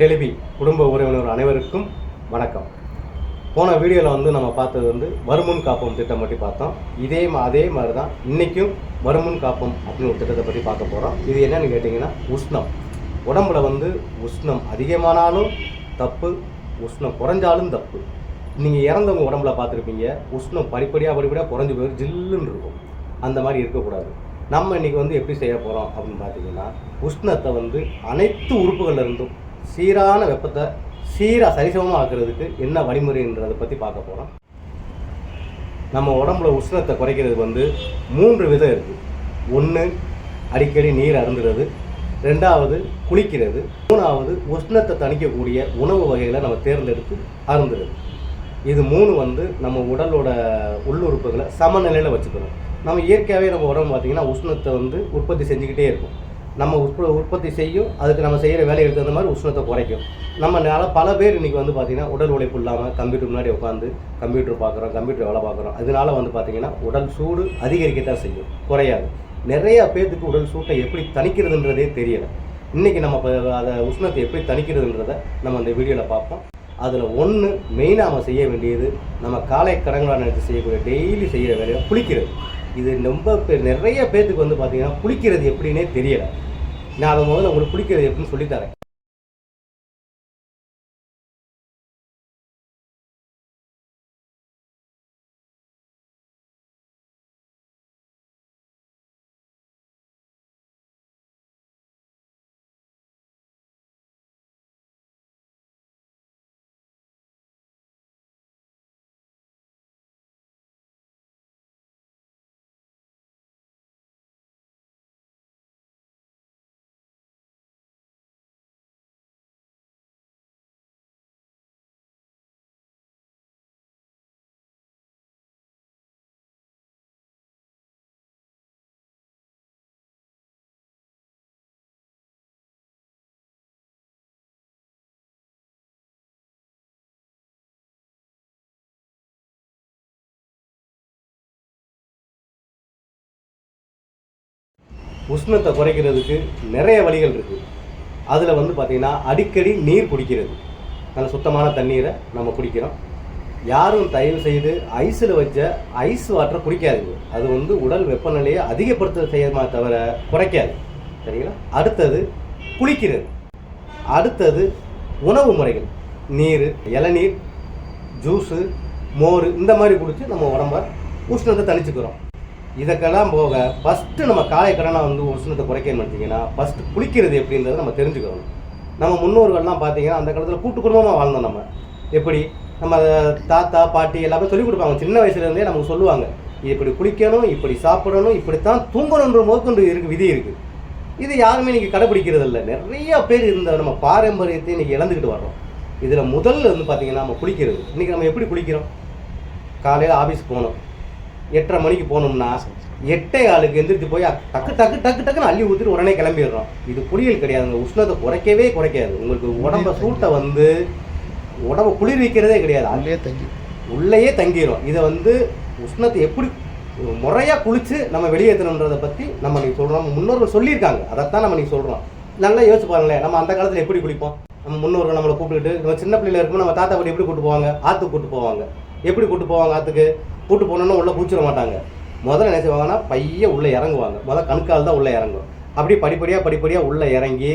டெலிபி குடும்ப உறவினர் அனைவருக்கும் வணக்கம். போன வீடியோவில் வந்து நம்ம பார்த்தது வந்து வருமுன் காப்போம் திட்டம் பற்றி பார்த்தோம். இதே மா அதே மாதிரி தான் இன்றைக்கும் வருமுன் காப்போம் அப்படின்னு ஒரு திட்டத்தை பற்றி பார்க்க போகிறோம் இது என்னென்னு கேட்டிங்கன்னா உஷ்ணம். உடம்புல வந்து உஷ்ணம் அதிகமானாலும் தப்பு உஷ்ணம் குறைஞ்சாலும் தப்பு. நீங்கள் இறந்தவங்க உடம்புல பார்த்துருப்பீங்க உஷ்ணம் படிப்படியாக படிப்படியாக குறைஞ்சி போய் ஜில்லுன்னு இருக்கும். அந்த மாதிரி இருக்கக்கூடாது. நம்ம இன்றைக்கி வந்து எப்படி செய்ய போகிறோம் அப்படின்னு பார்த்தீங்கன்னா உஷ்ணத்தை வந்து அனைத்து உறுப்புகள்லேருந்தும் சீரான வெப்பத்தை சீராக சரிசமமாக ஆக்குறதுக்கு என்ன வழிமுறைன்றதை பற்றி பார்க்க போகிறோம் நம்ம உடம்புல உஷ்ணத்தை குறைக்கிறது வந்து மூன்று விதம் இருக்குது ஒன்று அடிக்கடி நீர் அருந்துறது. ரெண்டாவது குளிக்கிறது. மூணாவது உஷ்ணத்தை தணிக்கக்கூடிய உணவு வகைகளை நம்ம தேர்ந்தெடுத்து அருந்துறது. இது மூணு வந்து நம்ம உடலோட உள்ளுறுப்புகளை சமநிலையில் வச்சுக்கணும். நம்ம இயற்கையாகவே நம்ம உடம்பு பார்த்திங்கன்னா உஷ்ணத்தை வந்து உற்பத்தி செஞ்சுக்கிட்டே இருக்கும். நம்ம உற்ப உற்பத்தி செய்யும் அதுக்கு நம்ம செய்கிற வேலைகளுக்கு தகுந்த மாதிரி உஷ்ணத்தை குறைக்கும். நம்ம பல பேர் இன்றைக்கி வந்து பார்த்திங்கன்னா உடல் உழைப்பு இல்லாமல் கம்ப்யூட்டர் முன்னாடி உட்காந்து கம்ப்யூட்டர் பார்க்குறோம் கம்ப்யூட்டர் வேலை பார்க்குறோம் அதனால வந்து பார்த்திங்கன்னா உடல் சூடு அதிகரிக்கத்தான் செய்யும். குறையாது. நிறைய பேர்த்துக்கு உடல் சூட்டை எப்படி தணிக்கிறதுன்றதே தெரியலை. இன்றைக்கி நம்ம இப்போ அதை உஷ்ணத்தை எப்படி தணிக்கிறதுன்றதை நம்ம அந்த வீடியோவில் பார்ப்போம். அதில் ஒன்று மெயினாக நம்ம செய்ய வேண்டியது நம்ம காலை கடங்களாக நினைத்து செய்யக்கூடிய டெய்லி செய்கிற வேலையை குளிக்கிறது. இது ரொம்ப நிறைய பேர்த்துக்கு வந்து பார்த்திங்கன்னா குளிக்கிறது எப்படின்னே தெரியலை. நான் அதை முதல்ல உங்களுக்கு பிடிக்கிறது எப்படின்னு சொல்லித்தரேன் உஷ்ணத்தை குறைக்கிறதுக்கு நிறைய வழிகள் இருக்குது அதில் வந்து பார்த்திங்கன்னா அடிக்கடி நீர் குடிக்கிறது. நல்ல சுத்தமான தண்ணீரை நம்ம குடிக்கிறோம். யாரும் தயவு செய்து ஐஸில் வச்ச ஐஸ் வாட்டரை குடிக்காது அது வந்து உடல் வெப்பநிலையை அதிகப்படுத்த செய்யுமா தவிர குறைக்காது. சரிங்களா? அடுத்தது குளிக்கிறது. அடுத்தது உணவு முறைகள். நீர் இளநீர் ஜூஸு மோர் இந்த மாதிரி குடித்து நம்ம உடம்ப உஷ்ணத்தை தணிச்சுக்கிறோம். இதுக்கெல்லாம் போக ஃபஸ்ட்டு நம்ம காலை கடனை வந்து உஷ்ணத்தை குறைக்கணும்னு பார்த்தீங்கன்னா ஃபஸ்ட்டு குளிக்கிறது எப்படின்றத நம்ம தெரிஞ்சுக்கிறோம் நம்ம முன்னோர்கள்லாம் பார்த்தீங்கன்னா அந்த காலத்தில் கூட்டு குடும்பமாக வாழ்ந்தோம் நம்ம. எப்படி? நம்ம தாத்தா பாட்டி எல்லாமே சொல்லிக் கொடுப்பாங்க. சின்ன வயசுலேருந்தே நமக்கு சொல்லுவாங்க. இப்படி குளிக்கணும் இப்படி சாப்பிடணும் இப்படித்தான் தூங்கணுன்ற முதற்கொண்டு இருக்கு விதி இருக்குது இது யாருமே இன்றைக்கி கடைப்பிடிக்கிறது இல்லை. நிறைய பேர் இந்த நம்ம பாரம்பரியத்தை இன்னைக்கு இழந்துக்கிட்டு வர்றோம். இதில் முதல்ல வந்து பார்த்தீங்கன்னா நம்ம குளிக்கிறது. இன்னைக்கு நம்ம எப்படி குளிக்கிறோம்? காலையில் ஆஃபீஸ் போகணும் எட்டரை மணிக்கு போனோம்னா எட்டே ஆளுக்கு எந்திரிச்சு போய் டக்கு டக்கு டக்கு டக்குன்னு அள்ளி ஊற்றிட்டு உடனே கிளம்பிடுறோம். இது குளியல் கிடையாதுங்க. உஷ்ணத்தை குறைக்கவே குறைக்காது. உங்களுக்கு உடம்ப சூட்டை வந்து உடம்ப குளிர்விக்கிறதே கிடையாது. அதுலயே தங்கி. உள்ளேயே தங்கிடும் இதை வந்து உஷ்ணத்தை எப்படி முறையாக குளித்து நம்ம வெளியேற்றணுன்றதை பற்றி நம்ம நீ சொல்கிறோம் முன்னோர்கள் சொல்லியிருக்காங்க. அதைத்தான் நம்ம நீ சொல்கிறோம் நல்லா யோசிச்சு பாருங்களேன். நம்ம அந்த காலத்தில் எப்படி குளிப்போம்? நம்ம முன்னோர்கள் நம்மளை கூப்பிட்டுட்டு நம்ம சின்ன பிள்ளைல இருக்கும்போது நம்ம தாத்தா பாட்டி எப்படி கூட்டு போவாங்க? ஆற்றுக்கு கூட்டு போவாங்க. எப்படி கூட்டு போவாங்க ஆற்றுக்கு கூட்டு போனோன்னா உள்ளே பூச்சிட மாட்டாங்க. முதல்ல என்ன செய்வாங்கன்னா பைய உள்ளே இறங்குவாங்க. முதல்ல கணுக்கால் தான் உள்ளே இறங்கும். அப்படி படிப்படியாக படிப்படியாக உள்ளே இறங்கி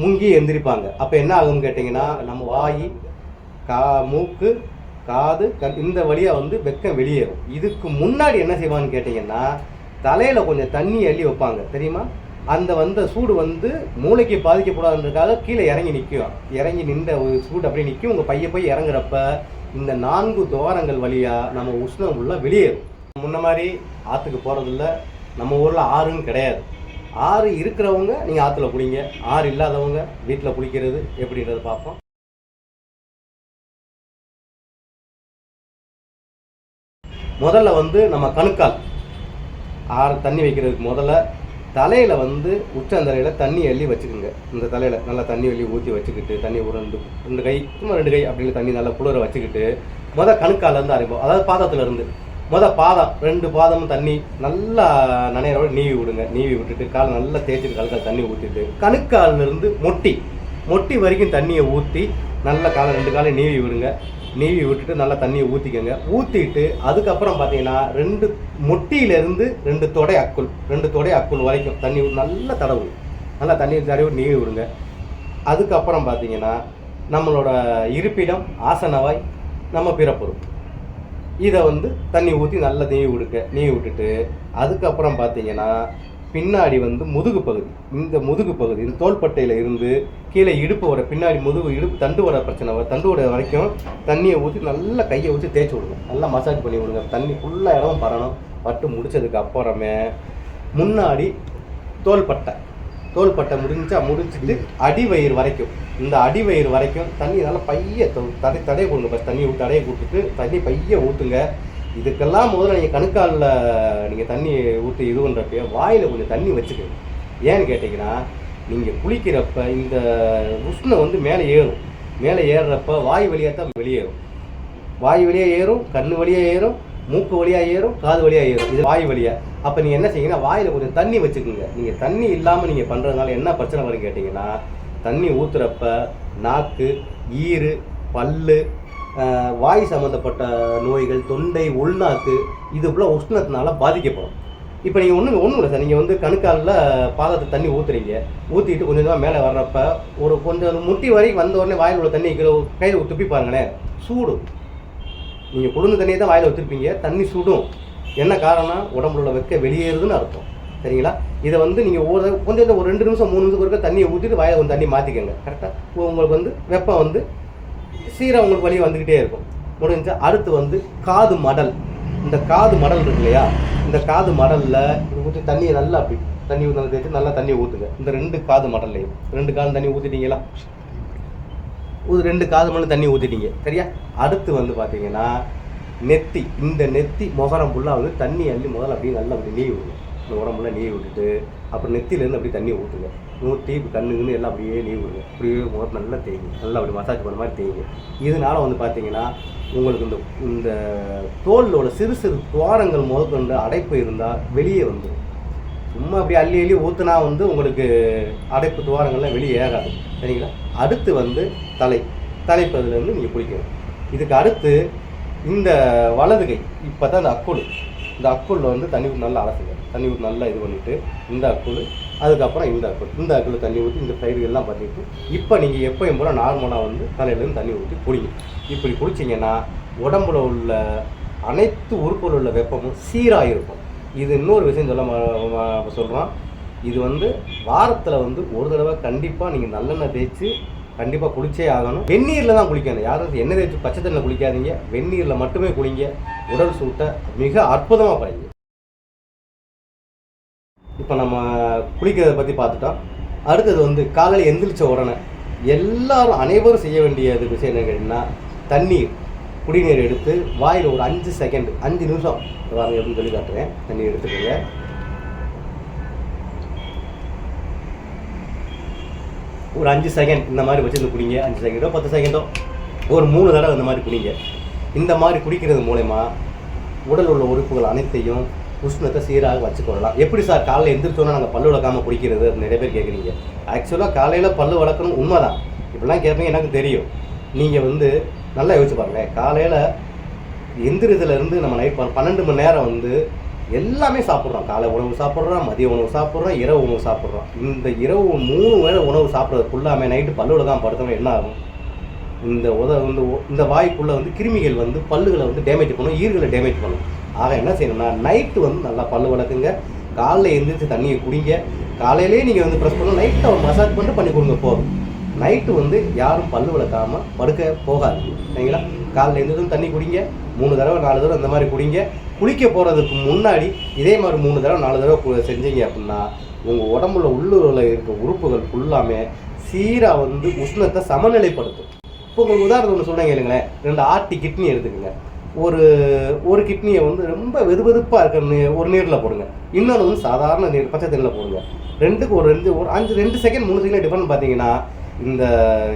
முங்கி எந்திரிப்பாங்க. அப்போ என்ன ஆகும்னு கேட்டிங்கன்னா நம்ம வாய் கா மூக்கு காது கண் இந்த வழியாக வந்து வெக்கம் வெளியேறும். இதுக்கு முன்னாடி என்ன செய்வான்னு கேட்டிங்கன்னா தலையில் கொஞ்சம் தண்ணி அள்ளி வைப்பாங்க. தெரியுமா? அந்த வந்த சூடு வந்து மூளைக்கு பாதிக்கக்கூடாதுன்றதுக்காக கீழே இறங்கி நிற்கும். இறங்கி நின்ற ஒரு சூடு அப்படியே நிற்கும். உங்கள் பைய போய் இறங்குறப்ப இந்த நான்கு துவாரங்கள் வழியாக நம்ம உஷ்ணம் உள்ள வெளியேறும். முன்ன மாதிரி ஆற்றுக்கு போகிறதில்ல நம்ம ஊரில் ஆறுன்னு கிடையாது. ஆறு இருக்கிறவங்க நீங்கள் ஆற்றுல குளிங்க. ஆறு இல்லாதவங்க வீட்டில் குளிக்கிறது எப்படின்றத பார்ப்போம். முதல்ல வந்து நம்ம கணுக்கால். ஆறு தண்ணி வைக்கிறதுக்கு முதல்ல தலையில் வந்து உச்சந்தலையில் தண்ணி அள்ளி வச்சுக்கோங்க. இந்த தலையில் நல்லா தண்ணி அள்ளி ஊற்றி வச்சுக்கிட்டு தண்ணி ஒரு ரெண்டு ரெண்டு கை சும்மா ரெண்டு கை அப்படின்னு தண்ணி நல்லா குளிர வச்சுக்கிட்டு மொதல் கணுக்காலேருந்து ஆரம்பிப்போம் அதாவது பாதத்துலேருந்து இருந்து. பாதம் ரெண்டு பாதமும் தண்ணி நல்லா நனையிறோட நீவி விடுங்க. நீவி விட்டுட்டு கால் நல்லா தேய்ச்சிட்டு கழுக்கால் தண்ணி ஊற்றிட்டு கணுக்கால்ல இருந்து மொட்டி. மொட்டி வரைக்கும் தண்ணியை ஊற்றி நல்ல காலை ரெண்டு காலை நீவி விடுங்க. நீவி விட்டுட்டு நல்லா தண்ணியை ஊற்றிக்கங்க ஊற்றிட்டு அதுக்கப்புறம் பார்த்தீங்கன்னா ரெண்டு மொட்டியிலேருந்து ரெண்டு தொடை அக்குள் ரெண்டு தொடை அக்குள் வரைக்கும் தண்ணி ஊத்தி நல்லா தடவு. நல்லா தண்ணி தடவி நீவி விடுங்க. அதுக்கப்புறம் பார்த்தீங்கன்னா நம்மளோட இருப்பிடம் ஆசனவாய் நம்ம பிறப்புறும். இதை வந்து தண்ணி ஊற்றி நல்லா நீவி விடுங்க. நீவி விட்டுட்டு அதுக்கப்புறம் பார்த்தீங்கன்னா பின்னாடி வந்து முதுகு பகுதி. இந்த முதுகு பகுதி இந்த தோள்பட்டையில் இருந்து கீழே இடுப்பு வர பின்னாடி முதுகு இடுப்பு தண்டு வர பிரச்சனை வர தண்டு வர வரைக்கும் தண்ணியை ஊற்றி நல்லா கையை ஊற்றி தேய்ச்சி விடுங்க. நல்லா மசாஜ் பண்ணி விடுங்க. தண்ணி ஃபுல்லாக இடம் பரணும். பட்டு முடிச்சதுக்கு அப்புறமே முன்னாடி தோள்பட்டை. தோள்பட்டை முடிஞ்சா முடிச்சுட்டு அடிவயிறு வரைக்கும். இந்த அடிவயிறு வரைக்கும் தண்ணி நல்லா பைய தடை தடைய கொடுங்க பஸ் தண்ணி ஊற்றி தடையை கொடுத்துட்டு தண்ணி பைய ஊற்றுங்க இதுக்கெல்லாம் முதல்ல நீங்கள் கணுக்காலில் நீங்கள் தண்ணி ஊற்றி இது பண்ணுறப்ப வாயில் கொஞ்சம் தண்ணி வச்சுக்கோங்க. ஏன்னு கேட்டிங்கன்னா நீங்கள் குளிக்கிறப்ப இந்த உஷ்ணம் வந்து மேலே ஏறும். மேலே ஏறுறப்ப வாய் வழியாக தான் வெளியேறும் வாய் வழியாக ஏறும் கண் வழியாக ஏறும் மூக்கு வழியாக ஏறும் காது வழியாக ஏறும். இது வாய் வழியாக அப்போ நீங்கள் என்ன செய்யுங்கன்னா வாயில் கொஞ்சம் தண்ணி வச்சுக்கோங்க. நீங்கள் தண்ணி இல்லாமல் நீங்கள் பண்ணுறதுனால என்ன பிரச்சனை வரும் கேட்டிங்கன்னா தண்ணி ஊற்றுறப்ப நாக்கு ஈறு பல்லு வாய் சம்மந்தப்பட்ட நோய்கள் தொண்டை உள்நாக்கு இது உஷ்ணத்தினால பாதிக்கப்படும். இப்போ நீங்கள் ஒன்றும் ஒன்றும் இல்லை சார். நீங்கள் வந்து கணுக்காலில் பாதத்தை தண்ணி ஊற்றுறீங்க ஊற்றிட்டு கொஞ்சம் கொஞ்சமாக மேலே வர்றப்ப ஒரு கொஞ்சம் முட்டி வரைக்கும் வந்த உடனே வாயில் உள்ள தண்ணி கையில் துப்பி பாருங்களேன். சூடு. நீங்கள் குளிர்ந்த தண்ணியை தான் வாயில் வச்சுருப்பீங்க தண்ணி சுடும். என்ன காரணம் உடம்புல உள்ள வெக்க வெளியேறுதுன்னு அர்த்தம். சரிங்களா? இதை வந்து நீங்கள் ஒரு கொஞ்சம் ஒரு ரெண்டு நிமிஷம் மூணு நிமிஷம் ஒருக்க தண்ணியை ஊற்றிட்டு வாயில் கொஞ்சம் தண்ணி மாற்றிக்கோங்க கரெக்டாக உங்களுக்கு வந்து வெப்பம் வந்து சீராக உங்களுக்கு வழியே வந்துக்கிட்டே இருக்கும். முடிஞ்சா அடுத்து வந்து காது மடல். இந்த காது மடல் இருக்கு இல்லையா? இந்த காது மடலில் ஊற்றி தண்ணியை நல்லா அப்படி தண்ணி ஊற்றி தேய்ச்சி நல்லா தண்ணி ஊற்றுங்க இந்த ரெண்டு காது மடல்லையும். ரெண்டு காலம் தண்ணி ஊற்றிட்டீங்களா ஒரு ரெண்டு காது மணி தண்ணி ஊற்றிட்டீங்க சரியா? அடுத்து வந்து பார்த்தீங்கன்னா நெத்தி. இந்த நெத்தி முகரம் ஃபுல்லாக வந்து தண்ணி அள்ளி முதல்ல அப்படியே நல்லா அப்படி நீ விடுங்க இந்த உடம்புல நீவி விட்டுட்டு அப்புறம் நெத்திலேருந்து அப்படியே தண்ணி ஊற்றுங்க ஊற்றி கண்ணுங்கன்னு எல்லாம் அப்படியே நீவி விடுங்க. அப்படியே முகம் நல்லா தேய்ங்க. நல்லா அப்படி மசாஜ் பண்ண மாதிரி தேய்ங்க. இதனால வந்து பார்த்தீங்கன்னா உங்களுக்கு இந்த இந்த தோலோட சிறு சிறு துவாரங்கள் முதற்கொண்டு அடைப்பு இருந்தால் வெளியே வந்துடும் சும்மா அப்படி அள்ளி அள்ளி ஊற்றுனா வந்து உங்களுக்கு அடைப்பு துவாரங்கள்லாம் வெளியே ஏறாது. சரிங்களா? அடுத்து வந்து தலை. தலைப்பதுலேருந்து நீங்கள் குளிக்கணும். இதுக்கு அடுத்து இந்த வலது கை இப்போ தான் இந்த அக்குள் இந்த அக்குளில் வந்து தண்ணி நல்லா அலசுங்க. தண்ணி ஊற்றி நல்லா இது பண்ணிவிட்டு இந்த அக்குள் அதுக்கப்புறம் இந்த அக்குள் இந்த அக்குள் தண்ணி ஊற்றி இந்த பயிர்கள்லாம் பண்ணிவிட்டு இப்போ நீங்கள் எப்பயும் போல் நார்மலாக வந்து தலையிலேருந்து தண்ணி ஊற்றி குடிங்க. இப்படி குடிச்சிங்கன்னா உடம்புல உள்ள அனைத்து உறுப்பில் உள்ள வெப்பமும் சீராக இருக்கும் இது இன்னொரு விஷயம் சொல்ல சொல்கிறோம் இது வந்து வாரத்தில் வந்து ஒரு தடவை கண்டிப்பாக நீங்கள் நல்லெண்ணெய் தேய்ச்சி கண்டிப்பாக குளிச்சே ஆகணும். வெந்நீரில் தான் குளிக்கணும் யாரும் எண்ணெய் தேய்ச்சி பச்சை தண்ணியில் குளிக்காதீங்க. வெந்நீரில் மட்டுமே குளிங்க. உடல் சூட்டை மிக அற்புதமாக குறைங்க இப்போ நம்ம குளிக்கிறத பற்றி பார்த்துட்டோம். அடுத்தது வந்து காலையில் எந்திரிச்ச உடனே எல்லாரும் அனைவரும் செய்ய வேண்டியது விஷயம் என்ன கேட்டிங்கன்னா தண்ணீர் குடிநீர் எடுத்து வாயில் ஒரு அஞ்சு செகண்ட் அஞ்சு நிமிஷம் வாங்க எப்படின்னு சொல்லி காட்டுறேன். தண்ணீர் எடுத்துக்கோங்க. ஒரு அஞ்சு செகண்ட் இந்த மாதிரி வச்சுருந்து குடிங்க. அஞ்சு செகண்டோ பத்து செகண்டோ ஒரு மூணு தடவை இந்த மாதிரி குடிங்க. இந்த மாதிரி குடிக்கிறது மூலயமா உடல் உள்ள உறுப்புகள் அனைத்தையும் உஷ்ணத்தை சீராக வச்சுக்கொள்ளலாம். எப்படி சார் காலையில் எந்திரிச்சோன்னா நாங்கள் பல்லு விளக்காமல் குடிக்கிறது அப்படின்னு நிறைய பேர் கேட்குறீங்க ஆக்சுவலாக காலையில் பல்லு வளர்க்கணும் உண்மைதான். இப்படிலாம் கேட்பீங்க எனக்கு தெரியும். நீங்கள் வந்து நல்லா யோசிச்சு பாருங்களேன். காலையில் எந்திரிதுலேருந்து நம்ம நைட் பன்னெண்டு மணி நேரம் வந்து எல்லாமே சாப்பிட்றோம். காலை உணவு சாப்பிட்றோம் மதிய உணவு சாப்பிட்றோம் இரவு உணவு சாப்பிட்றோம். இந்த இரவு மூணு வேளை உணவு சாப்பிட்றது ஃபுல்லாமே நைட்டு பல்லுவில் தான் படுத்தணும் என்ன ஆகும்? இந்த உத வந்து இந்த வாய்க்குள்ளே வந்து கிருமிகள் வந்து பல்லுகளை வந்து டேமேஜ் பண்ணும் ஈர்களை டேமேஜ் பண்ணும். ஆக என்ன செய்யணும்னா நைட்டு வந்து நல்லா பல்லு வளர்க்குங்க காலைல எழுந்திரிச்சு தண்ணியை குடிங்க. காலையிலேயே நீங்கள் வந்து ப்ரெஸ் பண்ணணும். நைட்டை ஒரு மசாஜ் பண்ணிட்டு பண்ணி கொடுங்க போதும். நைட்டு வந்து யாரும் பல்லு விளக்காம படுக்க போகாது. சரிங்களா? காலைல எந்திரிச்சும் தண்ணி குடிங்க. மூணு தடவை நாலு தடவை இந்த மாதிரி குடிங்க. குளிக்க போகிறதுக்கு முன்னாடி இதே மாதிரி மூணு தடவை நாலு தடவை செஞ்சீங்க அப்படின்னா உங்கள் உடம்புல உள்ளூரில் இருக்க உறுப்புகள் ஃபுல்லாமே சீராக வந்து உஷ்ணத்தை சமநிலைப்படுத்தும். இப்போ உங்களுக்கு உதாரணம் ஒன்று சொல்கிறேன் கேளுங்களேன். ரெண்டு ஆர்டி கிட்னி எடுத்துக்கோங்க. ஒரு ஒரு கிட்னியை வந்து ரொம்ப வெதுவெதுப்பாக இருக்கிற நீ- ஒரு நீரில் போடுங்க. இன்னொன்று வந்து சாதாரண நீர் பச்சை தண்ணியில் போடுங்க. ரெண்டுக்கு ஒரு ரெண்டு ஒரு அஞ்சு ரெண்டு செகண்ட் மூணு செகண்ட் டிஃபரன் பார்த்தீங்கன்னா இந்த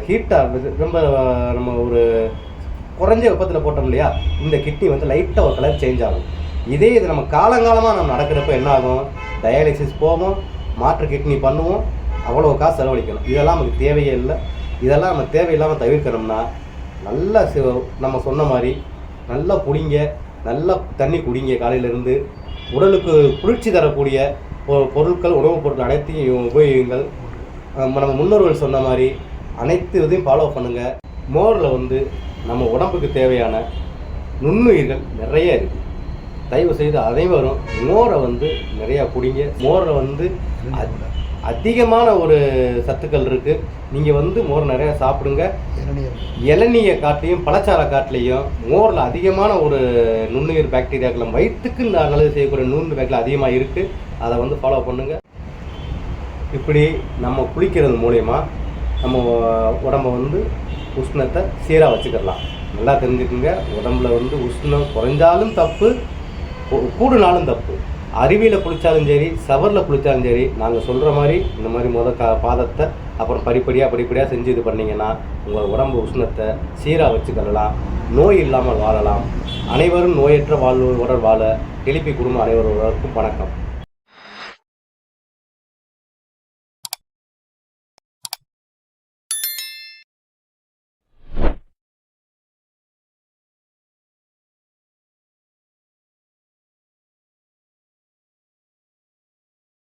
ஹீட்டாக ரொம்ப நம்ம ஒரு குறைஞ்ச வெப்பத்தில் போட்டோம் இல்லையா இந்த கிட்னி வந்து லைட்டாக ஒரு கலர் சேஞ்ச் ஆகும். இதே இது நம்ம காலங்காலமாக நம்ம நடக்கிறப்ப என்ன ஆகும்? டயாலிசிஸ் போவோம் மாற்று கிட்னி பண்ணுவோம் அவ்வளோ காசு செலவழிக்கணும். இதெல்லாம் நமக்கு தேவையே இல்லை. இதெல்லாம் நம்ம தேவையில்லாமல் தவிர்க்கணும்னா நல்லா நம்ம சொன்ன மாதிரி நல்லா குடிங்க நல்லா தண்ணி குடிங்க காலையிலேருந்து. உடலுக்கு குளிர்ச்சி தரக்கூடிய பொ- பொருட்கள் உணவுப் பொருட்கள் அனைத்தையும் உபயோகிங்கள் நம்ம முன்னோர்கள் சொன்ன மாதிரி அனைத்து இதையும் ஃபாலோ பண்ணுங்கள் மோரில் வந்து நம்ம உடம்புக்கு தேவையான நுண்ணுயிர்கள் நிறைய இருக்குது தயவு செய்து அனைவரும் மோரை வந்து நிறையா குடிங்க. மோரை வந்து அதிகமான ஒரு சத்துக்கள் இருக்குது நீங்கள் வந்து மோர் நிறையா சாப்பிடுங்க. இளநீயை காட்டிலையும் பழச்சார காட்டிலையும் மோரில் அதிகமான ஒரு நுண்ணுயிர் பாக்டீரியாக்களை வயிற்றுக்கு ந- நல்லது செய்யக்கூடிய நுண்ணு பாக்டீரியா அதிகமாக இருக்குது அதை வந்து ஃபாலோ பண்ணுங்கள் இப்படி நம்ம குளிக்கிறது மூலயமா நம்ம உடம்ப வந்து உஷ்ணத்தை சீராக வச்சுக்கிடலாம் நல்லா தெரிஞ்சுக்குங்க. உடம்புல வந்து உஷ்ணம் குறைஞ்சாலும் தப்பு கூடுனாலும் தப்பு. அருவியில் குளித்தாலும் சரி சவரில் குளித்தாலும் சரி நாங்கள் சொல்கிற மாதிரி இந்த மாதிரி முத கா பாதத்தை அப்புறம் படிப்படியாக படிப்படியாக செஞ்சு இது பண்ணிங்கன்னா உங்கள் உடம்பு உஷ்ணத்தை சீராக வச்சுக்கொள்ளலாம் நோய் இல்லாமல் வாழலாம். அனைவரும் நோயற்ற வாழ்வு உடல் வாழ எழுப்பி குடும்பம் அனைவருக்கும் வணக்கம்.